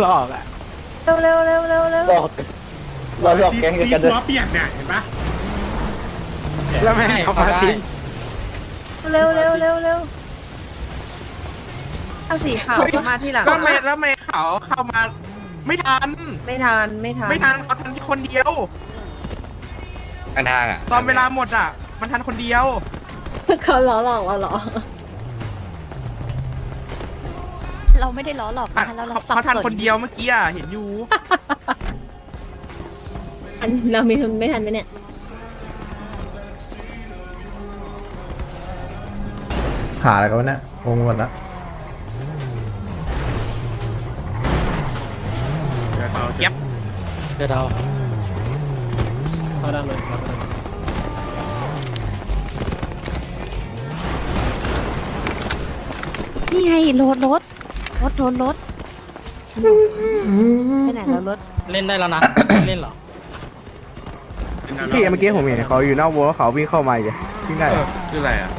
หลอกอะเร็วเร็วเร็วเร็วเร็วหลอกเราหลอกแกงกันกันซีเลยซัวเปียกเนี่ยเห็นปะแล้วไม่ให้เขามาทิ้งเร็วเร็วเร็วเร็วเอาสีขาวเข้ามาที่หลังก็ไม่แล้วไม่เขาเข้ามา ไม่ทัน ไม่ทันไม่ทันไม่ทันเขาทันแค่คนเดียว ทางทางอะตอนเวลาหมดอะ มันทันคนเดียว เขาล้อหลอกเราเหรอ เราไม่ได้ล้อหลอกอะนะคะเราเราเขาสับเขาทันสคนเดียวเมื่อกี้อะเห็นอยู่ อันเรามีทุนไม่ทันไหมเนี่ยหาอะไรกันวะเนี่ยงงหมดละเก็บเดี๋ยวเราเขาดังเลยเขาดังนี่ไงรถรถ รถรถรถไปไหนแล้วรถเล่นได้แล้วนะ เล่นเหรอพี่เมื่อกี้ผมเห็นเขาอยู่นอกวัวเขาวิ่งเข้ามาอยู่วิ่งได้เหรอคืออะไรอะ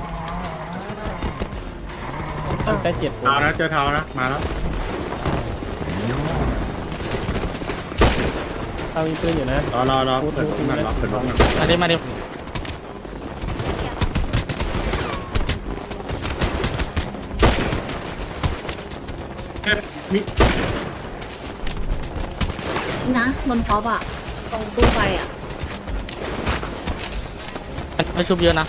ตั้งแต่เจ็ดเท้านะเจอเท้านะมาแล้วเขามีปืนอยู่นะรอรอรอเปิดรถมันรอเปิดรถมันมาดิมาดิ เอ๊ะ มีนะบนท็อปอะตรงตู้ไฟอะไม่ชุบเยอะนะ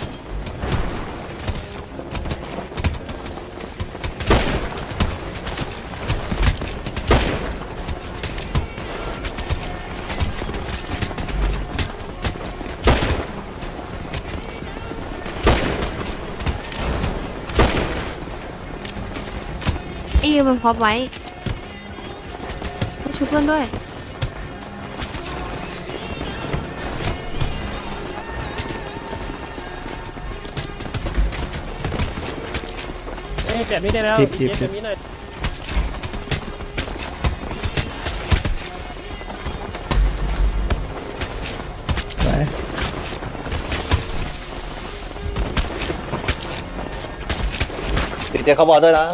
อีมันพร้อมไว้ ให้ชุบเพื่อนด้วย เอ้ยแบบนี้ได้แล้วทิปทิปเก็บแบบนี้หน่อยไปติดเจเขาบอกด้วยนะ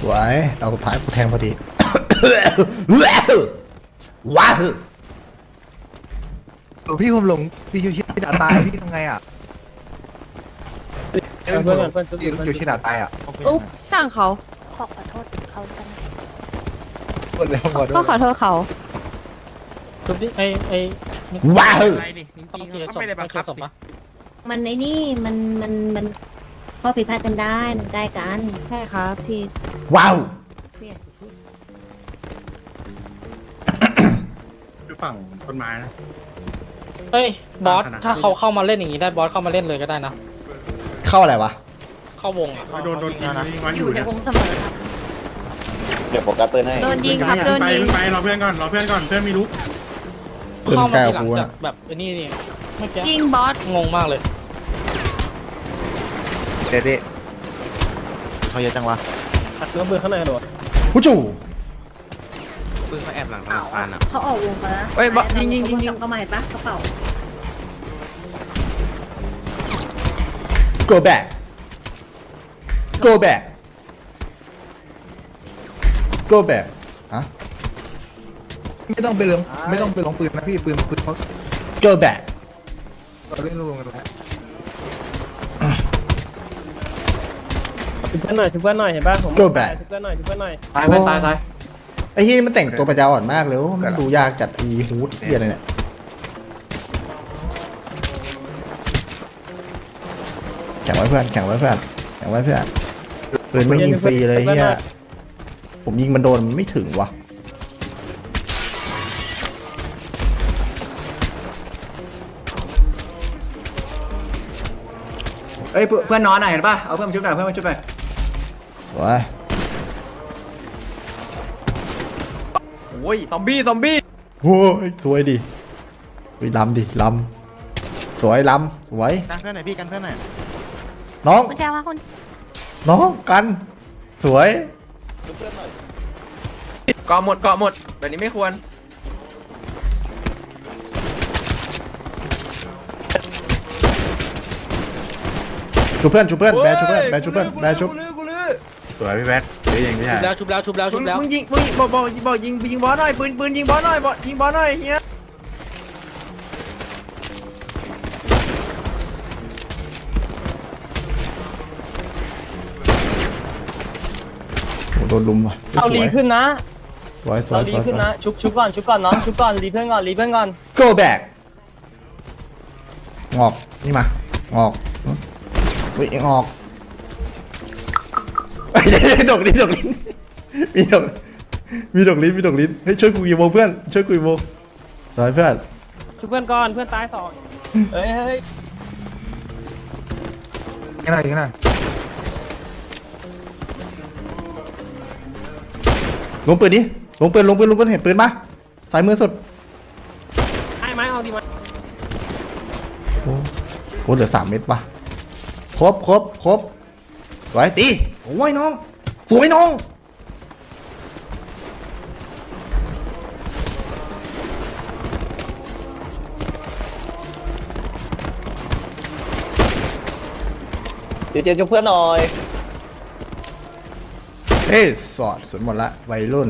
สวยเราสุดท้ายกูแทงพอดี ว้าวหลวงพี่ผมหลงพี่อยู่ที่หนาตายพี่ทำไงอะเพื่อนก่อนเพื่อนอยู่ที่หนาตายอะอุ๊บสั่งเขาขอขอโทษเขากันหมดแล้วหมดก็ขอโทษเขาชุบดิไอไอว้าวอะไรนี่จต้องริงๆเขาไม่ได้บังคับปะมันในนี่มันมันมันข้อผิดพลาดกันได้มันได้กันใช่ครับที่ว้าว คือฝั่งต้นไม้นะเอ้ยบอสขนาดนั้นถ้าเขาเข้ามาเล่นอย่างนี้ได้บอสเข้ามาเล่นเลยก็ได้นะเข้าอะไรวะ เข้าวงอะโดนโดนยิงยิงวันออยู่ยู่ในนะวงเสมอครับ เดี๋ยวผมกัดปืนให้โดนยิงครับ โดนไปยิง ไปรอเพื่อนก่อนรอเพื่อนก่อนเพื่อนมีรู้ปืนเข้าไกลมากทีหลังว่ากูจากน่ะแบบไอ้นี่นี่เมื่อกี้ยิงบอส งงมากเลย เด็ดดิเขาเยอะจังวะอัดเนื้อปืนข้างในโดดผู้จู่ ปืนเขาแอบหลังธนาคารอะ เขาออกวงมาแล้วเฮ้ยบอสยิงยิงยิงยิงเขามาเห็นปะกระเป๋า go back go back go back ฮะ ไม่ต้องไปลงไม่ต้องไปลงปืนนะพี่ปืนปืนเขา go back เราเล่นรวมกันแล้วชุบเพื่อนหน่อยชุบเพื่อนหน่อยเห็นป่ะผม Go back ชุบเพื่อนหน่อยชุบเพื่อนหน่อยตายไปตายตาย ไอ้ที่นี่มันแต่งตัวปัญญาอ่อนมากเลยมันดูยากจัดอีฮูดเหียอะไรเนี่ยแข่งไว้เพื่อนแข่งไว้เพื่อนแข่งไว้เพื่อนปืนไม่ยิงฟรีเลยเฮียผมยิงมันโดนมันไม่ถึงว่ะเอ้ยเพื่อนนอนหน่อยเห็นป่ะเอาเพื่อนมาชุบหน่อยเพื่อนมาชุบหน่อยสวย อ้ยซอมบี้ซอมบี้โอ้ยสวยดิเฮ้ยลำดิลำสวยลำสวยกันเพื่อนหน่อยพี่กันเพื่อนหน่อยน้องคุณแจว่าคุณน้องกัน สวยเกาะหมดเกาะหมดแบบนี้ไม่ควรชูเพื่อนชูเพื่อนแบร์ชูเพื่อนแบร์ชูเพื่อนแบร์ชูกูลือกูลือ สวยพี่แบ๊กเฮ้ยยังไม่ใช่แล้วชุบแล้วชุบแล้วชุบแล้ว มึงยิงมึงยิงบอกบอกบอกยิงยิงบอสหน่อยปืนปืนยิงบอสหน่อยบอสยิงบอสหน่อยเฮียโหโดนลุมว่ะเอาลีขึ้นนะสวยสวเอายลีสวยขึ้สนวย นะ ชุบชุบก่อนชุบก่อนน้องชุบก่อนรีเพื่อนก่อนรีเพื่อนก่อน go back งอกนี่มางอกหึเฮ้ยงอกเฮ้ย ดอกลิ้นดอกลิ้นมีดอกมีดอกลิ้นมีดอกลิ้นเฮ้ยช่วยกูกี่โมงเพื่อนช่วยกูกี่โมงสวยเพื่อนชุบเพื่อนก่อนเพื่อนตายสองเฮ้ยเฮ้ยยังไงยังไงลงปืนดิลงปืนลงปืนลงปืนเห็นปืนปะสายมือสุดไอ้ไม้เอาดีมาโอ้โหเหลือสามเม็ดว่ะครบครบครบสวยตี สวยน้อง สวยน้อง เดี๋ยวเจช่วยเพื่อนหน่อยเอ้ยสอดสุดหมดละวัยรุ่น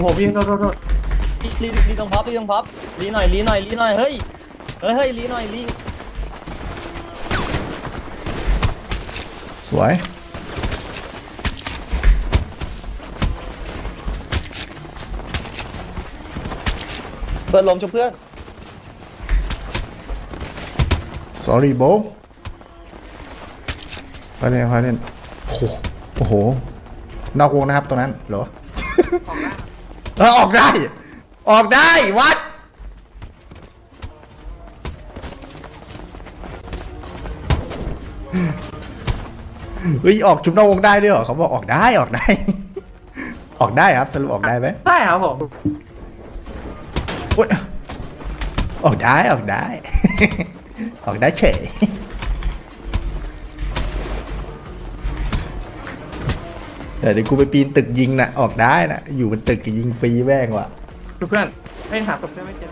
ของผมพี่โทษโทษโทษลีลีลีตรงพับลีตรงพับลีหน่อยลีหน่อยลีหน่อยเฮ้ยเฮ้ยเฮ้ยลีหน่อยลีสวยเพื่อนลมช่วยเพื่อน sorry bro พาเล่นพาเล่นโอ้โหโอ้โห นอกวงนะครับตรงนั้นเหรอ เออออกได้ ออกได้วัด เฮ้ยออกชุบนอกวงได้ด้วยเหรอเขาบอกออกได้ออกได้ ออกได้ครับสรุปออกได้ไหมได้ครับผมโอ๊ยออกได้ออกได้ ออกได้เฉย เดี๋ยวกูไปปีนตึกยิงนะออกได้นะอยู่บนตึกยิงฟรีแม่งว่ะเพื่อนไม่หาศพเพื่อนไม่เจ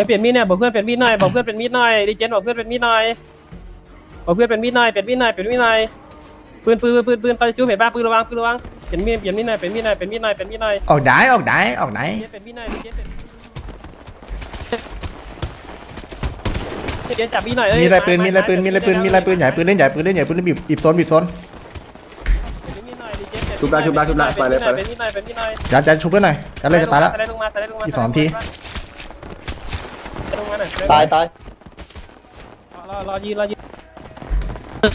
อเปลี่ยนมีดเนี่ยบอกเพื่อนเปลี่ยนมีดหน่อยบอกเพื่อนเป็นมีดหน่อยดิเจนบอกเพื่อนเป็นมีดหน่อยบอกเพื่อนเป็นมีดหน่อยเป็นมีดหน่อยเป็นมีดหน่อยปืนปืนปืนปืนไปจูเห็นป่ะปืนระวังปืนระวังเปลี่ยนมีดเปลี่ยนมีดหน่อยเป็นมีดหน่อยเป็นมีดหน่อยเป็นมีดหน่อยออกได้ออกได้ออกได้เจนเป็นมีดหน่อยดิเจนเป็นเจนจับมีดหน่อยมีอะไรปืนมีอะไรปืนมีอะไรปืนมีอะไรปืนใหญ่ปืนเล่นใหญ่ปืนเล่นใหญ่ปืนเล่นบีบบีบโซนบีบโซน ชุบได้ชุบได้ชุบได้ไปเลยไปเลยเป็นมีดหน่อยเป็นมีดหน่อยจัดจัดชุบเพื่อนหน่อยจัดเลยจะตายแล้วสไลด์ลงมาสไลด์ลงมาอีกสองทีสไลด์ลงมาหน่อยตายตายรอรอยืนรอยืน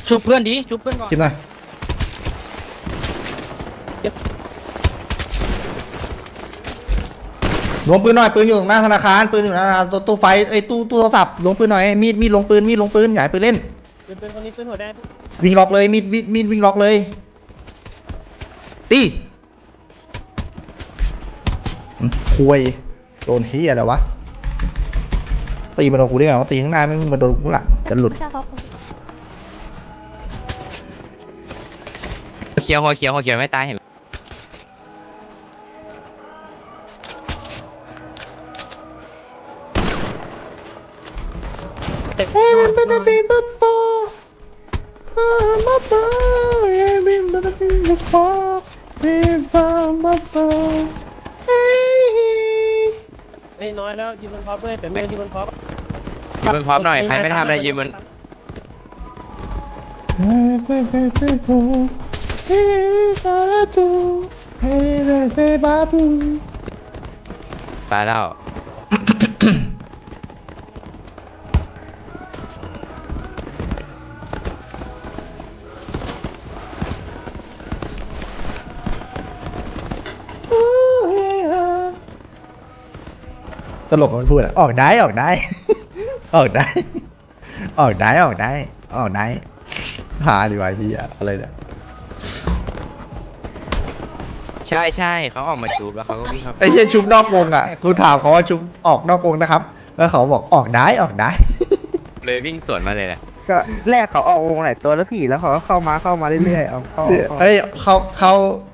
ชุบเพื่อนดิชุบเพื่อนก่อนคิดหน่อยลงปืนหน่อยปืนอยู่ตรงหน้าธนาคารปืนอยู่หน้าธนาคารตู้ตู้ไฟไอ้ยตู้ตู้โทรศัพท์ลงปืนหน่อยมีดมีดลงปืนมีดลงปืนใหญ่ปืนเล่นปืนปืนคนนี้ปืนหัวแดงวิ่งล็อกเลยมีดมีดมีดวิ่งล็อกเลย ตีอืมคุยโดนเฮียอะไรวะ ตีมาโดนกูได้ไงวะตีข้างหน้าไม่มาโดนกูหลังจะหลุดไม่ใช่ครับเขียวหัวเขียวหัวเขียวไม่ตายเห็น ยน้อยแล้วยืนพร้อมด้วยแต่ไม่ได้ยืนบนพร้อมยืนบนพร้อมหน่อยใครไม่ทำอะไรยืนบนตายแล้ว ตลกมันพูดอะออกได้ออกได้ ออกได้ ออกได้ออกได้ ออกได้หาดีกว่าเฮียอะไรเนี่ยใช่ใช่เขาออกมาจูบแล้วเขาก็วิ่งเข้าไอ้เฮียชุบนอกวงอะกูถามเขาว่าชุบออกนอกวงนะครับ แล้วเขาบอกออกได้ออกได้ เลยวิ่งสวนมาเลยแหละก็แรกเขาออกวงหลายตัวแล้วพี่แล้วเขาก็เข้ามาเข้ามาเรื่อยๆเอาเข้าเข้าเอ้ยเข้าเข้า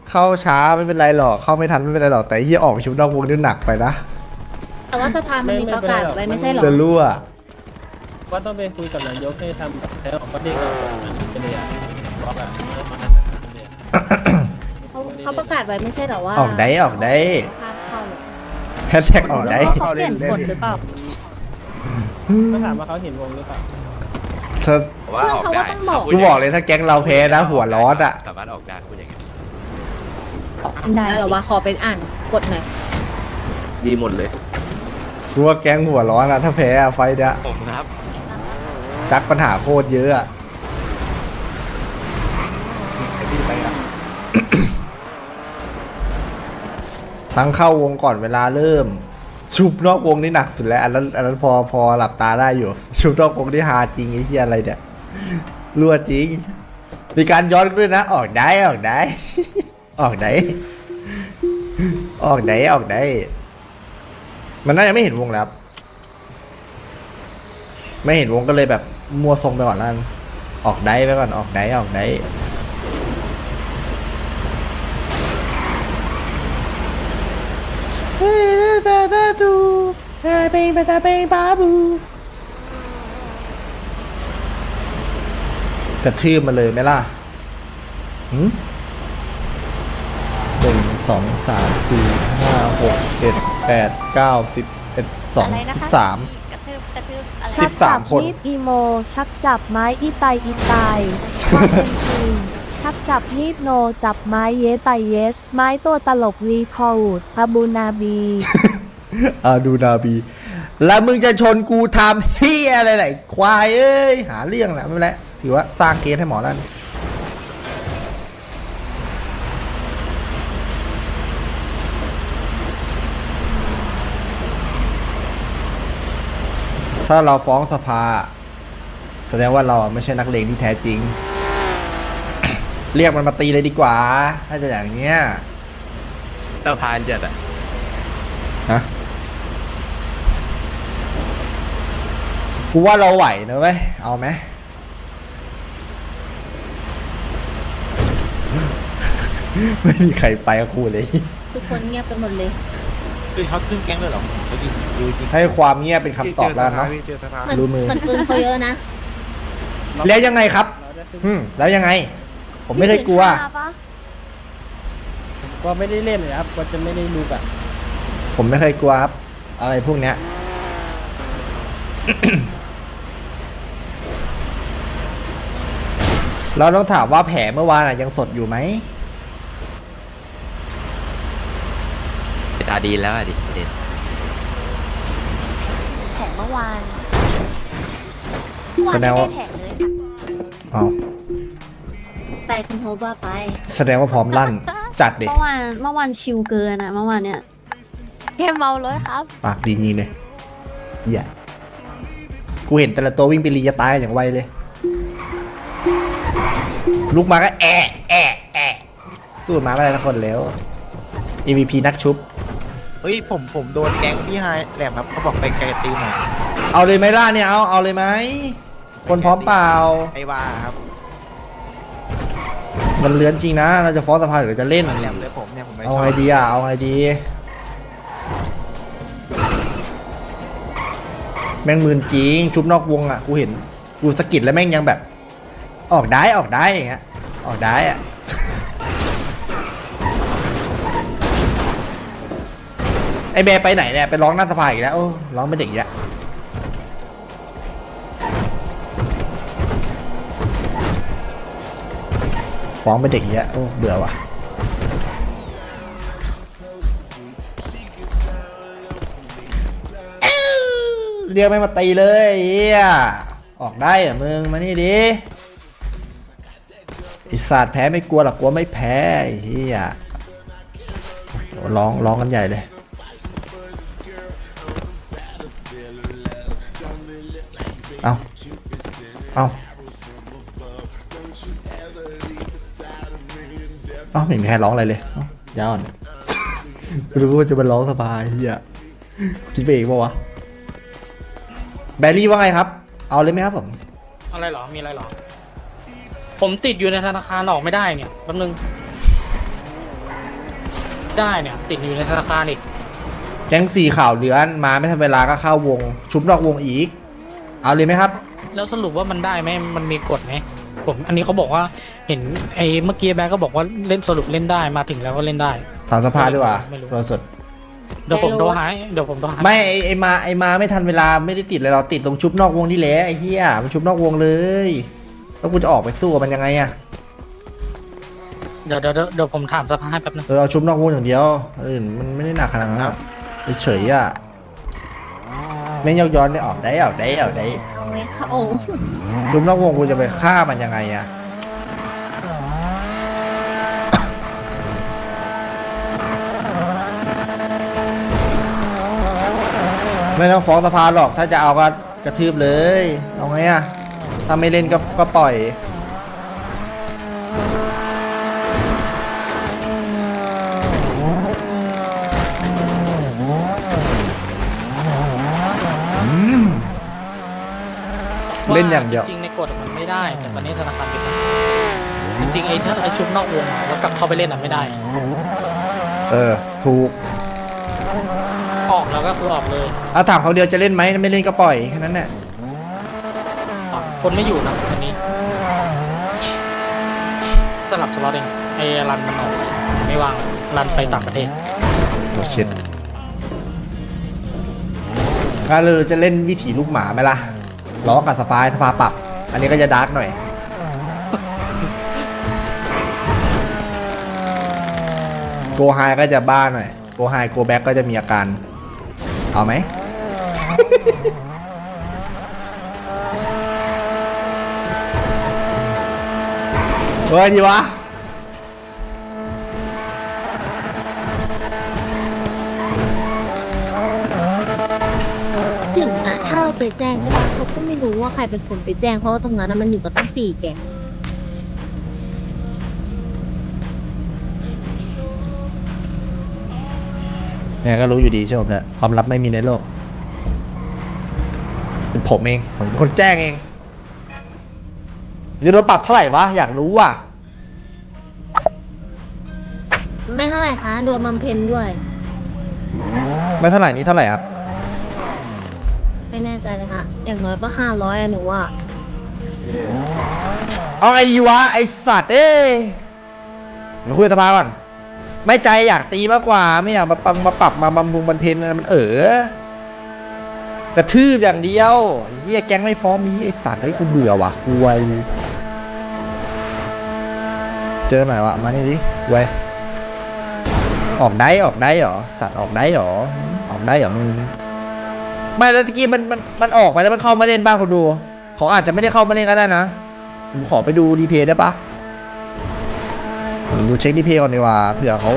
เข้าช้าไม่เป็นไรหรอกเข้าไม่ทันไม่เป็นไรหรอกแต่เฮียออกชุดนอกวงนี่หนักไปนะ แต่ว่าสภามันมีประกาศไว้ไม่ใช่เหรอ จะรั่ว ว่าต้องไปคุยกับนายกให้ทำแบบแท้ของประเทศเราก่อนอันนี้ไปเลยอะบอกอะเริ่มมาตั้งแต่ต้นเดือนเขาเขาประกาศไว้ไม่ใช่เหรอว่าออกได้ออกได้ ห้ามเข้าเลยแฮชแท็กออกได้ เข้าเล่นเล่นก็ถามว่าเขาเห็นวงหรือเปล่าถ้าว่าออกได้กูบอกเลยถ้าแก๊งเราแพ้นะหัวร้อนอะ สามารถออกได้พูดอย่างเงี้ยได้เหรอวะขอเป็นอ่านกดหน่อยดีหมดเลย กูว่าแก๊งหัวร้อนอะถ้าแพ้อะไฟเนี้ยผมครับ จักปัญหาโคตรเยอะอะทั้งเข้าวงก่อนเวลาเริ่ม ชุบนอกวงนี่หนักสุดแล้วอันนั้นอันนั้นพอพอหลับตาได้อยู่ ชุบนอกวงนี่ฮาจริงไอ้เหี้ยอะไรเนี่ยรั่วจริง มีการย้อนด้วยนะ ออกได้ออกได้ ออกได้ออกได้ออกได้ มันน่าจะไม่เห็นวงแล้วครับไม่เห็นวงก็เลยแบบมัวทรงไปก่อนแล้วกันออกได้ไปก่อนออกได้ออกได้กระทืบมาเลยไหมล่ะหืมหนึ่งสองสามสี่ห้าหกเจ็ด แปดเก้าสิบเอ็ดสองอะไรนะสิบคะสาม กระทืบกระทืบอะไรสิบสามคน ชักจับมีดอีโม ชักจับไม้อีไตอีไตความเป็นจริงชักจับมีดโนจับไม้เยไตเยส ไม้ตัวตลกรีคอร์ดอาบูนาบี อาดูนาบี แล้วมึงจะชนกูทำเฮียอะไรไหนควายเอ้ย หาเรื่องแหละไม่เป็นไรถือว่าสร้างเกสให้หมอแล้วกัน ถ้าเราฟ้องสภา แสดงว่าเราไม่ใช่นักเลงที่แท้จริง เรียกมันมาตีเลยดีกว่า ถ้าจะอย่างเนี้ยตะพานจัดอะฮะกูว่าเราไหวนะเว้ย เอาไหมไม่มีใครไปกับกูเลย ทุกคนเงียบกันหมดเลย คือเขาขึ้นแก๊งเลยเหรอเขาจริงดูจริงให้ความเงียบเป็นคำตอบแล้วเนาะเหมือนรู้มือ เหมือนปืนเขาเยอะนะแล้วยังไงครับอืมแล้วยังไง ผมไม่เคยกลัว ก็ไม่ได้เล่นเลยครับก็จะไม่ได้รู้แบบผมไม่เคยกลัวครับ อะไรพวกเนี้ย เราต้องถามว่าแผลเมื่อวานอะยังสดอยู่ไหม ตาดีแล้วอะดิเด็ดแผงเมื่อวานแสดงว่า เมื่อวานไม่ได้แผงเลยอ๋อไปคุณโฮปว่าไปแสดงว่าพร้อมลั่นจัดเด็กเมื่อวานเมื่อวานชิลเกินอะเมื่อวานเนี่ยแค่เมารถครับ ปากดีจริงเลยเหี้ยกูเห็นแต่ละตัววิ่งไปรีจะตายกันอย่างไวเลย ลุกมาก็แอะแอะแอะสู้มาไม่ได้ทุกคนแล้ว MVP นักชุบ เฮ้ยผมผมโดนแก๊งพี่ไฮแหลมครับเขาบอกไปไกลตีหน่อยเอาเลยไหมล่ะเนี่ยเอาเอาเลยไหมคนพร้อมเปล่า ไอ้ว่าครับมันเลื้อนจริงนะ เราจะฟ้องสภาหรือจะเล่น แหลมเลยผมเนี่ยผมไม่ชเอาอบไงดีอะเอาไงดี แม่งมืนจริง ชุบนอกวงอะ กูเห็น กูสะกิดแล้วแม่งยังแบบ ออกได้ออกได้อย่างเงี้ย ออกได้อะ อแบร์ไปไหนเนี่ยไปร้องหน้าสภาอีกแล้วโอ้ร้องเป็นเด็กอีกแล้วฟ้องเป็นเด็กอีกแล้วโอ้เบื่อว่ะเรียกไม่มาตีเลยเฮียออกได้เหรอมึงมานี่ดิไอสัตว์แพ้ไม่กลัวหรอกกลัวไม่แพ้เฮียร้องร้องกันใหญ่เลย เอาเอาเอาไม่มีใครร้องอะไรเลยเอ้าย้อนรู้ว่าจะมาร้องสบายเฮียคิดไปเองปะวะแบรี่ว่าไงครับ เอาเลยไหมครับผมอะไรเหรอ มีอะไรเหรอ ผมติดอยู่ในธนาคารออกไม่ได้เนี่ยแป๊บนึง ได้เนี่ย ติดอยู่ในธนาคารอีก แก๊งสี่ข่าวเลือนมาไม่ทันเวลาก็เข้าวง ชุบนอกวงอีก เอาเลยไหมครับ แล้วสรุปว่ามันได้ไหมมันมีกฎไหมผมอันนี้เขาบอกว่าเห็นไอ้เมื่อกี้แบงก์ก็บอกว่าเล่นสรุปเล่นได้มาถึงแล้วก็เล่นได้ ถามสภาดีกว่าไม่รู้ตัวสดเดี๋ยวผมโทรหาเดี๋ยวผมโทรหาไม่ไอไอมาไอมาไม่ทันเวลาไม่ได้ติดเลยเราติดตรงชุบนอกวงนี่แหละไอเฮียมันชุบนอกวงเลย แล้วกูจะออกไปสู้กับมันยังไงอะเดี๋ยวเดี๋ยวเดี๋ยวเดี๋ยวผมถามสภาให้แป๊บนึงเออเอาชุบนอกวงอย่างเดียวเออมันไม่ได้หนักขนาดนั้นอะเฉยๆอะ ไม่ยอกย้อนได้ออกได้ออกได้ออกได้เอาไว้เข้าชุบนอกวงกูจะไปฆ่ามันยังไงอะไม่ต้องฟ้องสภาหรอกถ้าจะเอาก็กระทืบเลย เอาไงอะถ้าไม่เล่นก็ก็ปล่อย เล่นอย่างเดียว จริงๆในกฎมันไม่ได้ แต่ตอนนี้ธนาคารปิดจริงๆไอ้ถ้าไอ้ชุบนอกวงอะแล้วกลับเข้าไปเล่นอะไม่ได้ เออ ถูกออกแล้วก็คือออกเลยเอาถามเขาเดียวจะเล่นไหมไม่เล่นก็ปล่อยแค่นั้นแหละคนไม่อยู่นะอันนี้สลับสล็อตเองไอ้รันมันออกไปไม่ว่างรันไปต่างประเทศโอ้ชิดงั้นเราจะเล่นวิถีลูกหมาไหมล่ะ ล้อกับสปายสภาปรับ อันนี้ก็จะดาร์กหน่อย โกไฮก็จะบ้าหน่อย โกไฮโกแบ็กก็จะมีอาการ เอาไหม เฮ้ยดีวะ ถ้าเราไปแจ้งใช่ปะเขาก็ไม่รู้ว่าใครเป็นคนไปแจ้งเพราะว่าตรงนั้นนะมันอยู่กับตั้งสี่แกงเนี่ยก็รู้อยู่ดีใช่ไหมเนี่ยความลับไม่มีในโลกเป็นผมเองผมเป็นคนแจ้งเองจะโดนปรับเท่าไหร่วะอยากรู้ว่ะไม่เท่าไหร่คะโดนบำเพ็ญด้วย ไม่เท่าไหร่นี่เท่าไหร่ครับ ไม่แน่ใจเลยค่ะ อย่างน้อยก็ห้าร้อยอะหนูว่า เอาไงดีวะไอสัตว์เอ้ยเดี๋ยวคุยกับสภาก่อน ไม่ใจอยากตีมากกว่า ไม่อยากมาปังมาปรับมาบำรุงบำเพ็ญอะไรมันเออกระทืบอย่างเดียวไอ้เฮียแก๊งไม่พร้อมมีไอสัตว์เฮ้ยกูเบื่อว่ะกูไวเจอหน่อยวะมานี่ดิไวออกได้ออกได้เหรอสัตว์ออกได้เหรอออกได้เหรอมึง ไม่แล้วตะกี้มันมันมันออกไปแล้วมันเข้ามาเล่นบ้างคนดูเขาอาจจะไม่ได้เข้ามาเล่นก็ได้นะผมขอไปดูรีเพย์ได้ปะดูเช็ครีเพย์ก่อนดีกว่าเผื่อเขา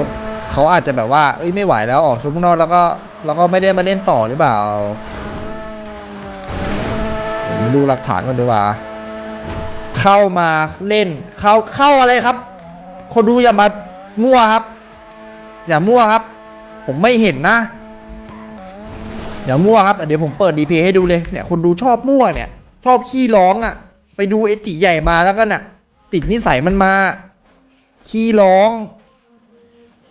เขาอาจจะแบบว่าเอ้ยไม่ไหวแล้วออกชุดนอกแล้วก็แล้วก็ไม่ได้มาเล่นต่อหรือเปล่าดูหลักฐานก่อนดีกว่า เข้ามาเล่น เข้าเข้าอะไรครับ คนดูอย่ามามั่วครับ อย่ามั่วครับ ผมไม่เห็นนะ อย่ามั่วครับ เดี๋ยวผมเปิดดีเพให้ดูเลยเนี่ยคนดูชอบมั่วเนี่ย ชอบขี้ร้องอะ ไปดูไอติใหญ่มาแล้วก็น่ะ ติดนิสัยมันมา ขี้ร้อง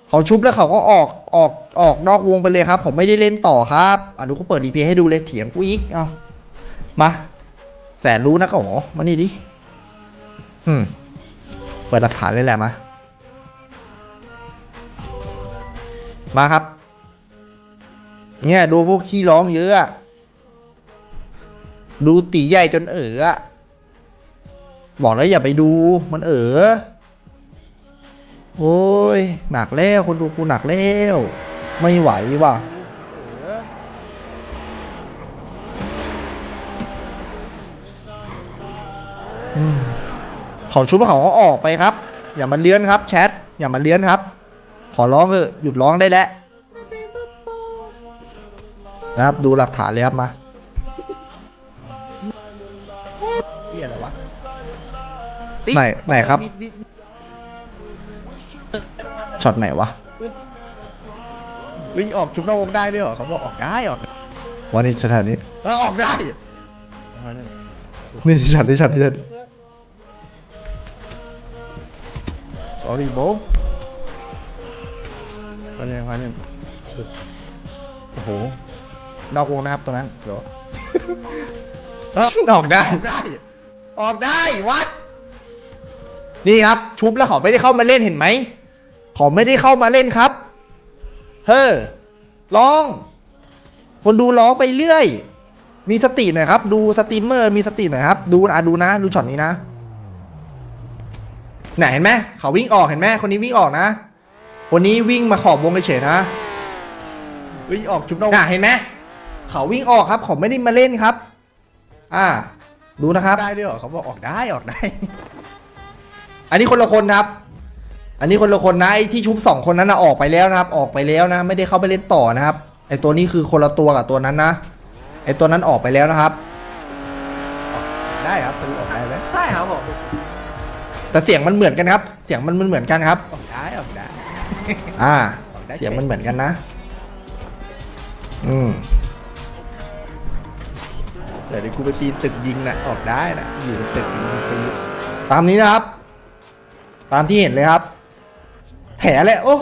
เขาชุบแล้วเขาก็ออกออกออกนอกวงไปเลยครับ ผมไม่ได้เล่นต่อครับอะดูเขาเปิดดีเพให้ดูเลยเถียงกูอีกเอามาแสนรู้นะก็หรอมานี่ดิอืมเปิดหลักฐานเลยแหละมา มาครับ เนี่ยดูพวกขี้ร้องเยอะดูตีใหญ่จนเอ๋อบอกแล้วอย่าไปดูมันเอ๋อโอ้ยหนักแล้วคนดูกูหนักแล้วไม่ไหวว่ะอืมเขาชุบเขาออกไปครับ อย่ามาเลื้อนครับ แชทอย่ามาเลื้อนครับ ขอร้องเถอะหยุดร้องได้แล้ว นะครับ ดูหลักฐานเลยครับมาเหียอะไรวะไหนไหนครับช็อตไหนวะวิ่งออกชุบนอกวงได้ด้วยเหรอเขาบอกออกได้ออกวันนี้สถานนี้เออออกได้นี่ฉันนี่ฉันนี่ฉัน sorry bro วันนี้วันนี้โอ้โห นอกวงนะครับตรงนั้นเดี๋ยวเอ้าออกได้ ออกได้วัด นี่ครับชุบแล้วเขาไม่ได้เข้ามาเล่นเห็นไหมเขาไม่ได้เข้ามาเล่นครับ เฮ้อร้อง คนดูร้องไปเรื่อย มีสติหน่อยครับ ดูสตรีมเมอร์มีสติหน่อยครับ ดูอะดูนะ ดูช็อตนี้นะไหนเห็นไหมเขาวิ่งออกเห็นไหมคนนี้วิ่งออกนะคนนี้วิ่งมาขอบวงเฉยๆนะวิ่งออกชุบนอกน่ะเห็นไหม เขาวิ่งออกครับเขาไม่ได้มาเล่นครับ อ่า ดูนะครับ ได้ด้วยเหรอเขาบอกออกได้ออกได้ อันนี้คนละคนครับ อันนี้คนละคนนะไอ้ที่ชุบสองคนนั้นนะออกไปแล้วนะครับ ออกไปแล้วนะ ไม่ได้เข้าไปเล่นต่อนะครับ ไอ้ตัวนี้คือคนละตัวกับตัวนั้นนะ ไอ้ตัวนั้นออกไปแล้วนะครับ ได้ครับสรุปออกได้ไหมใช่ครับผมแต่เสียงมันเหมือนกันครับ เสียงมันมันเหมือนกันครับ ออกได้ออกได้ อ่า เสียงมันเหมือนกันนะ อืม เดี๋ยวเดี๋ยวกูไปปีนตึกยิงนะออกได้นะอยู่ในตึกยิงไปอยู่ตามนี้นะครับ ตามที่เห็นเลยครับ แถเลยโอ้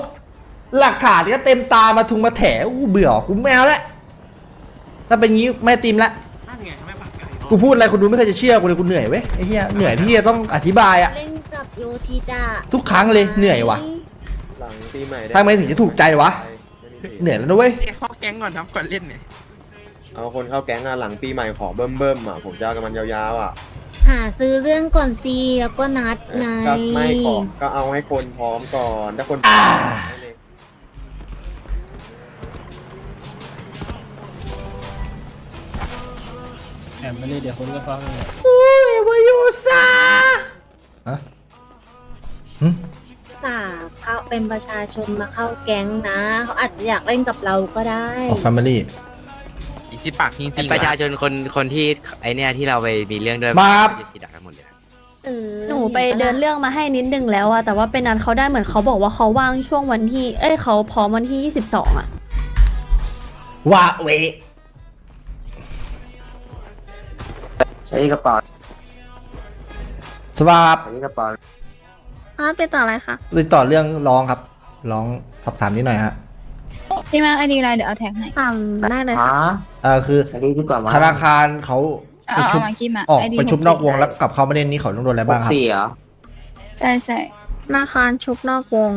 หลักฐานก็เต็มตามาทุงมาแถอู้เบื่อกูไม่เอาละถ้าเป็นงี้ไม่ตีมละนั่นไงแม่ปักไก่กูพูดอะไรคุณดูไม่เคยจะเชื่อกูเลยกูเหนื่อยเว้ยไอ้เหี้ยเหนื่อยที่จะต้องอธิบายอะเล่นกับโยชิดะทุกครั้งเลยเหนื่อยว่ะหลังปีใหม่ทำไมถึงจะถูกใจวะเหนื่อยแล้วนะเว้ยเอ้ยเข้าแก๊งก่อนครับก่อนเล่นเนี่ย เอาคนเข้าแก๊งอะหลังปีใหม่ขอเบิ่มเบิ่มๆอะผมจะเอากับมันยาวๆอะหาซื้อเรื่องก่อนซีแล้วก็นัดไงก็ไม่ขอก็เอาให้คนพร้อมก่อนถ้าคนพร้อมให้เลยแอมไม่ได้เดี๋ยวคนก็ฟังอุ้ยวายุซาฮะหึสาเข้าเป็นประชาชนมาเข้าแก๊งนะ เขาอาจจะอยากเล่นกับเราก็ได้ ออกแฟมิลี่ อีกที่ปากจริงไอ้ๆประชาชนคนคนที่ไอเนี่ยที่เราไปมีเรื่องด้วยมาครับจะสีดักกันหมดเลยนะเออหนูไปเดินเรื่องมาให้นิดนึงแล้วอะแต่ว่าเป็นนัดเขาได้เหมือนเขาบอกว่าเขาว่างช่วงวันที่ เอ้ยเขาพร้อมวันที่ 22อะวาเวใช้กระเป๋าสวัสใช้กระเป๋าครับไปต่ออะไรคะติดต่อเรื่องร้องครับ ร้องสอบถามนิดหน่อยฮะ พี่มาไอดีอะไรเดี๋ยวเอาแท็กให้ทำได้เลยค่ะ เออคือใช้ดีกว่ามาธนาคารเขาไปชุบกี้มาออกไปชุบนอกวงแล้วกลับเข้ามาเล่นนี่เขาต้องโดนอะไรบ้างครับ สี่เหรอใช่ใช่ธนาคารชุบนอกวง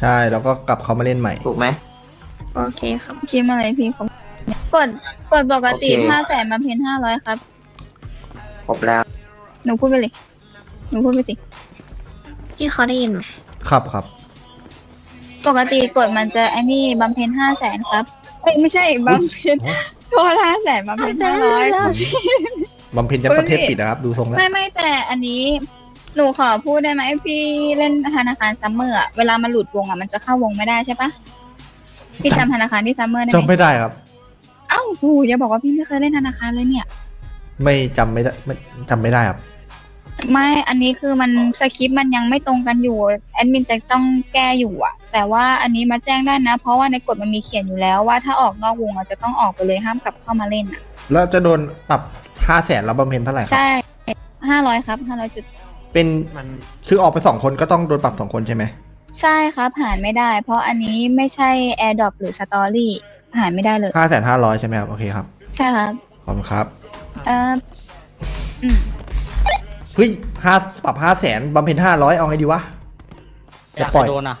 ใช่แล้วก็กลับเข้ามาเล่นใหม่ ถูกไหม โอเคครับคิดมาเลยพี่ผมกดกดปกติโอเค ห้าแสนมาเพนห้าร้อยครับ ครบแล้ว หนูพูดไปเลย หนูพูดไปสิพี่เขาได้ยินไหมครับครับ ปกติกดมันจะไอ้นี่บำเพ็ญห้าแสนครับเอ้ยไม่ใช่บำเพ็ญโทษห้าแสนบำเพ็ญห้าร้อยบำเพ็ญจะประเทศปิดนะครับ ดูทรงแล้วไม่ไม่แต่อันนี้หนูขอพูดได้ไหมพี่เล่นธนาคารซัมเมอร์อะเวลามันหลุดวงอะมันจะเข้าวงไม่ได้ใช่ปะพี่จำธนาคารที่ซัมเมอร์ได้จำไหมไม่ได้ครับเอ้าหูอย่าบอกว่าพี่ไม่เคยเล่นธนาคารเลยเนี่ย ไม่จำไม่ได้ไม่จำไม่ได้ครับ ไม่อันนี้คือมันสคริปต์มันยังไม่ตรงกันอยู่แอดมินจะต้องแก้อยู่อะ แต่ว่าอันนี้มาแจ้งได้นะ เพราะว่าในกฎมันมีเขียนอยู่แล้วว่าถ้าออกนอกวงอะจะต้องออกไปเลยห้ามกลับเข้ามาเล่นอะแล้วจะโดนปรับห้าแสนแล้วบำเพ็ญเท่าไหร่ครับ ใช่ห้าร้อยครับห้าร้อยจุด เป็นคือออกไปสองคนก็ต้องโดนปรับสองคนใช่ไหม ใช่ครับหารไม่ได้ เพราะอันนี้ไม่ใช่ AirDrop หรือ Story หารไม่ได้เลยห้าแสนห้าร้อยใช่ไหมครับ โอเคครับ ใช่ครับ ขอบคุณครับ เอออืมเฮ้ยห้าปรับห้าแสนบำเพ็ญห้าร้อยเอาไงดีวะ จะปล่อย โดนอะ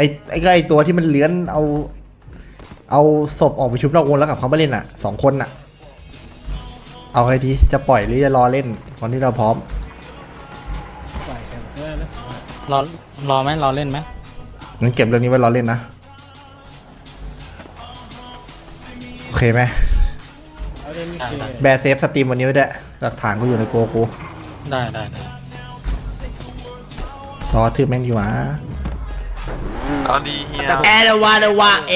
ไอ้ไอ้ก็ไอ้ตัวที่มันเลื้อนเอา เอาศพออกไปชุบนอกวงแล้วกลับเขามาเล่นอะสองคนอะ เอาไงดีจะปล่อยหรือจะรอเล่นวันที่เราพร้อมรอรอไหมรอเล่นไหมงั้นเก็บเรื่องนี้ไว้รอเล่นนะ โอเคไหมแบร์เซฟสตรีมวันนี้ไว้ด้วยหลักฐานกูอยู่ในโกกูได้ได้ได้รอทืบแม่งอยู่วะ เอาดีเฮียแอร์วาเดวาเอ